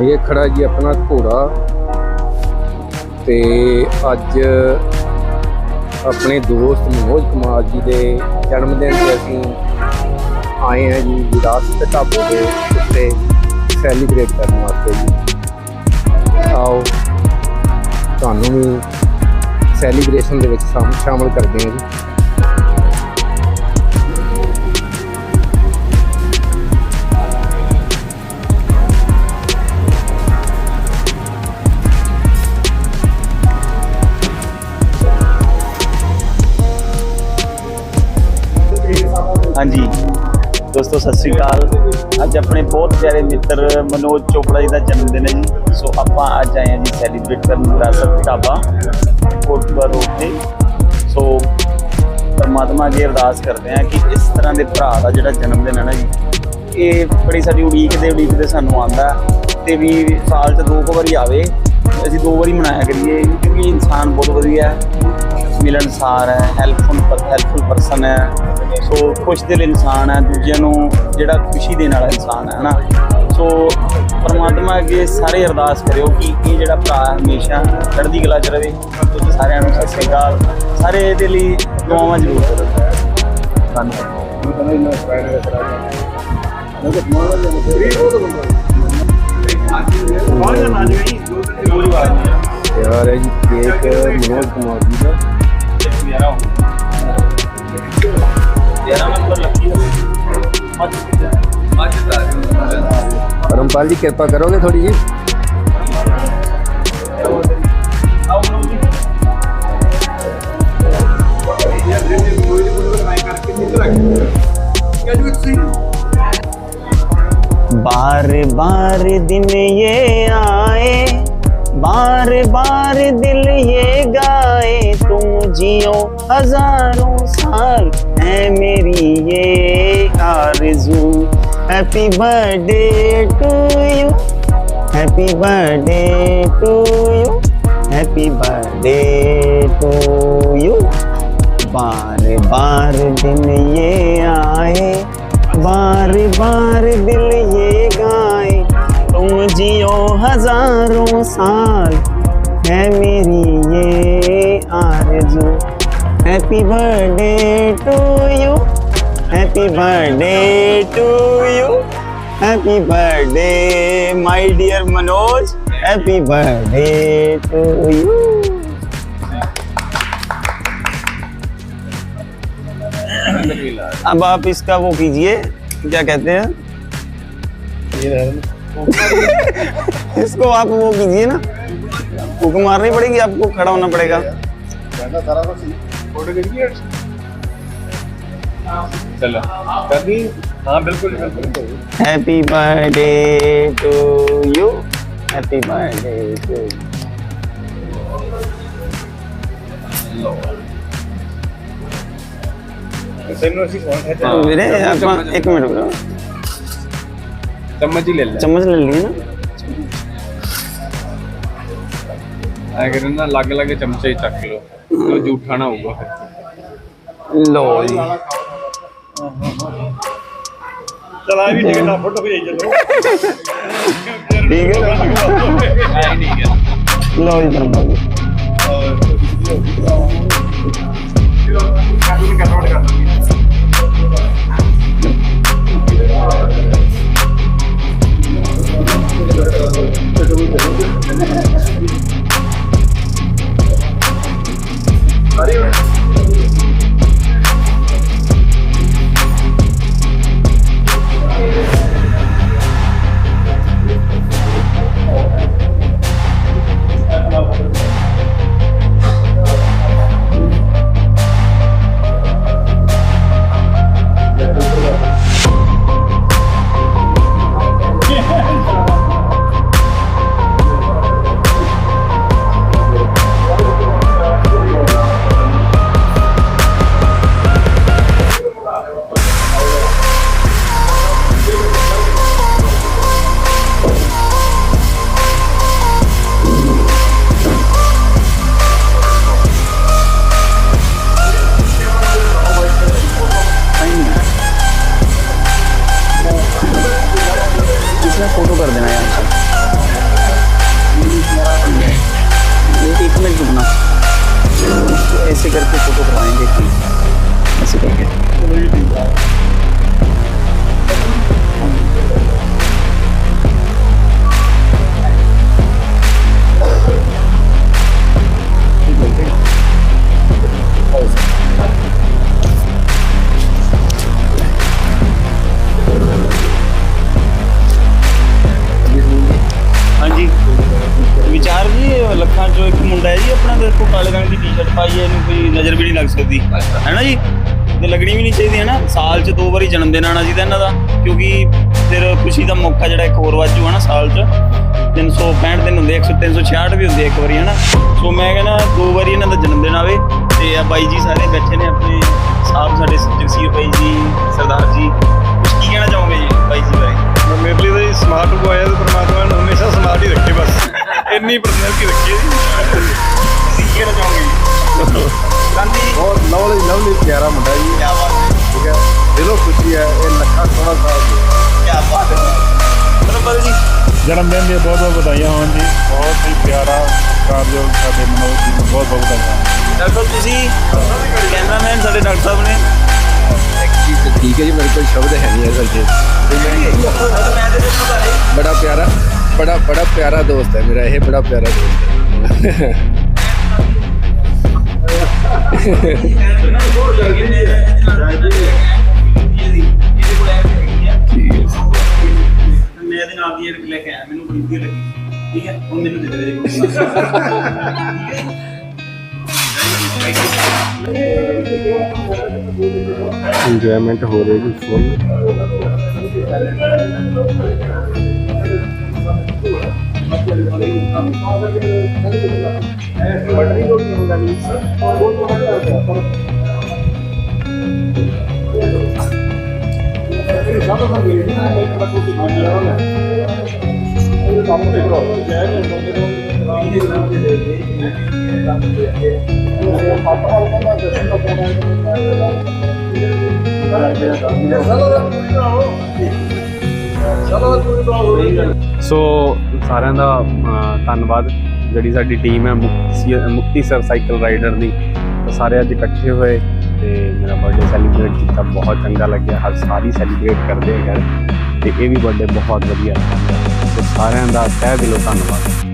ਇਹ ਖੜਾ ਜੀ ਆਪਣਾ ਘੋੜਾ ਤੇ ਅੱਜ ਆਪਣੇ ਦੋਸਤ ਮਨੋਜ ਕੁਮਾਰ ਜੀ ਦੇ ਜਨਮ ਦਿਨ ਤੇ ਅਸੀਂ ਆਏ ਹਾਂ ਜੀ ਵਿਰਾਸਤ ਢਾਬੇ ਦੇ ਉੱਤੇ ਸੈਲੀਬ੍ਰੇਟ ਕਰਨ ਵਾਸਤੇ ਜੀ। ਆਓ, ਤੁਹਾਨੂੰ ਵੀ ਸੈਲੀਬ੍ਰੇਸ਼ਨ ਦੇ ਵਿੱਚ ਸ਼ਾਮ- ਸ਼ਾਮਲ ਕਰਦੇ ਹਾਂ ਜੀ। ਦੋਸਤੋ ਸਤਿ ਸ੍ਰੀ ਅਕਾਲ। ਅੱਜ ਆਪਣੇ ਬਹੁਤ ਪਿਆਰੇ ਮਿੱਤਰ ਮਨੋਜ ਚੋਪੜਾ ਜੀ ਦਾ ਜਨਮ ਦਿਨ ਹੈ ਜੀ। ਸੋ ਆਪਾਂ ਅੱਜ ਆਏ ਹਾਂ ਜੀ ਸੈਲੀਬ੍ਰੇਟ ਕਰਨ ਵਿਰਾਸਤ ਢਾਬਾ ਕੋਟਪੁਰਾ ਰੋਡ ਤੇ। ਸੋ ਪਰਮਾਤਮਾ ਅੱਗੇ ਅਰਦਾਸ ਕਰਦੇ ਹਾਂ ਕਿ ਇਸ ਤਰ੍ਹਾਂ ਦੇ ਭਰਾ ਦਾ ਜਿਹੜਾ ਜਨਮ ਦਿਨ ਹੈ ਨਾ ਜੀ, ਇਹ ਬੜੀ ਸਾਡੀ ਉਡੀਕ ਦੇ ਉਡੀਕ ਦੇ ਸਾਨੂੰ ਆਂਦਾ ਤੇ ਵੀ ਸਾਲ 'ਚ ਦੋ ਕੁ ਵਾਰੀ ਆਵੇ, ਅਸੀਂ ਦੋ ਵਾਰੀ ਮਨਾਇਆ ਕਰੀਏ, ਕਿਉਂਕਿ ਇਨਸਾਨ ਬਹੁਤ ਵਧੀਆ ਹੈ। ਮਿਲਣਸਾਰ ਹੈ ਹੈਲਪਫੁਲ ਹੈਲਪਫੁਲ ਪਰਸਨ ਹੈ। ਸੋ ਖੁਸ਼ ਦਿਲ ਇਨਸਾਨ ਹੈ ਦੂਜਿਆਂ ਨੂੰ ਜਿਹੜਾ ਖੁਸ਼ੀ ਦੇਣ ਵਾਲਾ ਇਨਸਾਨ ਹੈ ਹਨਾ? ਸੋ ਪਰਮਾਤਮਾ ਅੱਗੇ ਸਾਰੇ ਅਰਦਾਸ ਕਰਿਓ ਕਿ ਇਹ ਜਿਹੜਾ ਭਰਾ ਹਮੇਸ਼ਾ ਚੜ੍ਹਦੀ ਕਲਾ 'ਚ ਰਵੇ ਤੁਸੀਂ ਸਾਰਿਆਂ ਨੂੰ ਸਤਿ ਸ੍ਰੀ ਅਕਾਲ। ਸਾਰੇ ਇਹਦੇ ਲਈ ਦੁਆਵਾਂ ਜ਼ਰੂਰ ਕਰੋ। ਧੰਨਵਾਦ ਯਾਰ ਹੈ ਜੀ ਕੇਕ ਮਨੋਜ ਕੁਮਾਰ ਜੀ ਦਾ। परमपाल जी, कृपा करोगे थोड़ी जी? बार बार दिन ये आए, बार बार दिल ये गाए, तुम जियो हज़ारों साल है मेरी ये आरज़ू। Happy birthday to you happy birthday to you happy birthday to you बार बार दिन ये आए, बार बार दिल ये गाए। तुम जियो हज़ारों साल happy birthday to you happy birthday to you happy birthday my dear Manoj happy birthday to you अब आप इसका वो कीजिए, क्या कहते हैं? इसको आप वो कीजिए ना। फूक मारनी पड़ेगी आपको, खड़ा होना पड़ेगा। चलो कर दी हाँ बिल्कुल बिल्कुल happy birthday to you happy birthday to ਤੈਨੂੰ ਅਸੀਂ ਫੋਨ ਖਿੱਚਿਆ ਵੀਰੇ ਆਪਾਂ ਇੱਕ ਮਿੰਟ ਬਰੋ ਚਮਚ ਹੀ ਲੈ ਲੈ ਚਮਚ ਲੈ ਲਈ ਨਾ ਐ ਕਰੇ ਨਾ ਲੱਗ ਲੱਗ ਚਮਚੇ ਹੀ ਚੱਕ ਲਓ ਉਹ ਝੂਠਾ ਨਾ ਹੋਊਗਾ ਫਿਰ। ਲੋ ਜੀ। ਚਲਾ ਵੀ ਟਿਕਟ ਆ ਫੋਟੋ ਖਿਚਾਈ ਚਲੋ। ਠੀਕ ਹੈ। ਨਹੀਂ ਠੀਕ ਹੈ। ਲੋ ਜੀ ਧੰਨਵਾਦ ਜੀ। ਕਰਵਾਟ ਕਰ ਦਾਂਗੇ ऐसे करके फोटो करवाएंगे ऐसे करके ਰੰਗ ਦੀ ਟੀ-ਸ਼ਰਟ ਪਾਈ ਹੈ ਇਹਨੂੰ ਕੋਈ ਨਜ਼ਰ ਵੀ ਨਹੀਂ ਲੱਗ ਸਕਦੀ। ਹੈ ਨਾ ਜੀ? ਤੇ ਲੱਗਣੀ ਵੀ ਨਹੀਂ ਚਾਹੀਦੀ ਹੈ ਨਾ ਸਾਲ 'ਚ ਦੋ ਵਾਰੀ ਜਨਮ ਦਿਨ ਆਣਾ ਚਾਹੀਦਾ ਇਹਨਾਂ ਦਾ ਕਿਉਂਕਿ ਫਿਰ ਖੁਸ਼ੀ ਦਾ ਮੌਕਾ ਜਿਹੜਾ ਇੱਕ ਹੋਰ ਵਾਜੂ ਹੈ ਨਾ ਸਾਲ 'ਚ। 365 ਦਿਨ ਹੁੰਦੇ 100 366 ਵੀ ਹੁੰਦੇ ਇੱਕ ਵਾਰੀ ਹੈ ਨਾ ਸੋ ਮੈਂ ਕਹਿੰਦਾ ਦੋ ਵਾਰੀ ਇਹਨਾਂ ਦਾ ਜਨਮ ਦਿਨ ਆਵੇ ਤੇ ਆ ਬਾਈ ਜੀ ਸਾਰੇ ਬੈਠੇ ਨੇ ਆਪਣੇ ਸਾਹਿਬ ਸਾਡੇ ਜਗਸੀਰ ਬਾਈ ਜੀ ਸਰਦਾਰ ਜੀ। ਕੁਝ ਕੀ ਕਹਿਣਾ ਚਾਹੋਗੇ ਜੀ ਬਾਈ ਜੀ ਬਾਰੇ? ਮੇਰੇ ਲਈ ਤਾਂ ਸਮਾਰਟ ਬੁਆਏ ਤੇ ਪ੍ਰਮਾਤਮਾ ਨੇ ਹਮੇਸ਼ਾ ਸਮਾਰਟ ਹੀ ਰੱਖੇ ਬਸ। ਇੰਨੀ ਪਰਸਨੈਲਿਟੀ ਰੱਖੀ ਹੈ ਜੀ। ਕੀ ਲਵਲੀ ਲਵਲੀ ਪਿਆਰਾ ਮੁੰਡਾ ਜੀ ਕੀ ਬਾਤ ਹੈ ਠੀਕ ਹੈ ਦਿਲੋਂ ਖੁਸ਼ੀ ਹੈ ਇਹ ਲੱਖਾਂ ਸੋਹਣਾ ਸਾਹਿਬ ਕੀ ਬਾਤ ਹੈ ਬਰਾਬਰ ਜੀ ਜਨਮ ਦਿਨ ਦੀਆਂ ਬਹੁਤ ਬਹੁਤ ਵਧਾਈਆਂ ਹੋਣ ਜੀ ਬਹੁਤ ਹੀ ਪਿਆਰਾ ਕਾਰਜੋਗ ਸਾਡੇ ਮਨੋਜ ਜੀ ਨੂੰ ਬਹੁਤ ਬਹੁਤ ਵਧਾਈਆਂ ਡਾਕਟਰ ਤੁਸੀਂ ਕੈਮਰਾਮੈਨ ਸਾਡੇ ਡਾਕਟਰ ਸਾਹਿਬ ਨੇ ਐਕਚੁਅਲੀ ਠੀਕ ਹੈ ਜੀ ਮੇਰੇ ਕੋਲ ਸ਼ਬਦ ਹੈ ਨਹੀਂ ਅਸਲ 'ਚ ਤੇ ਮੈਂ ਮੈਂ ਤੇ ਪਤਾ ਨਹੀਂ ਬੜਾ ਪਿਆਰਾ ਬੜਾ ਬੜਾ ਪਿਆਰਾ ਦੋਸਤ ਹੈ ਮੇਰਾ ਇਹ ਬੜਾ ਪਿਆਰਾ ਦੋਸਤ ਹੈ ਮੈਂ ਇਹਦੇ ਨਾਲ ਦੀ ਲੈ ਕੇ ਆਇਆ ਮੈਨੂੰ ਬੜੀ ਵਧੀਆ ਲੱਗੀ ਠੀਕ ਹੈ ਹੁਣ ਮੈਨੂੰ ਦੇ ਦੇ ਠੀਕ ਹੈ ਇੰਜੋਇਮੈਂਟ ਹੋ ਰਹੀ ਜੀ ਫੁੱਲ ਸੋ ਸਾਰਿਆਂ ਦਾ ਧੰਨਵਾਦ। ਜਿਹੜੀ ਸਾਡੀ ਟੀਮ ਹੈ, ਮੁਕਤੀ ਸਰ ਸਾਈਕਲ ਰਾਈਡਰ ਦੀ ਸਾਰੇ ਅੱਜ ਇਕੱਠੇ ਹੋਏ ਤੇ ਮੇਰਾ ਬਰਥਡੇ ਸੈਲੀਬ੍ਰੇਟ ਕੀਤਾ, ਬਹੁਤ ਚੰਗਾ ਲੱਗਿਆ, ਹਰ ਸਾਰੀ ਸੈਲੀਬ੍ਰੇਟ ਕਰਦੇ ਹੈ ਤੇ ਇਹ ਵੀ ਬਰਥਡੇ ਬਹੁਤ ਵਧੀਆ ਰਿਹਾ। ਸਾਰਿਆਂ ਦਾ ਤਹਿ ਦਿਲੋਂ ਧੰਨਵਾਦ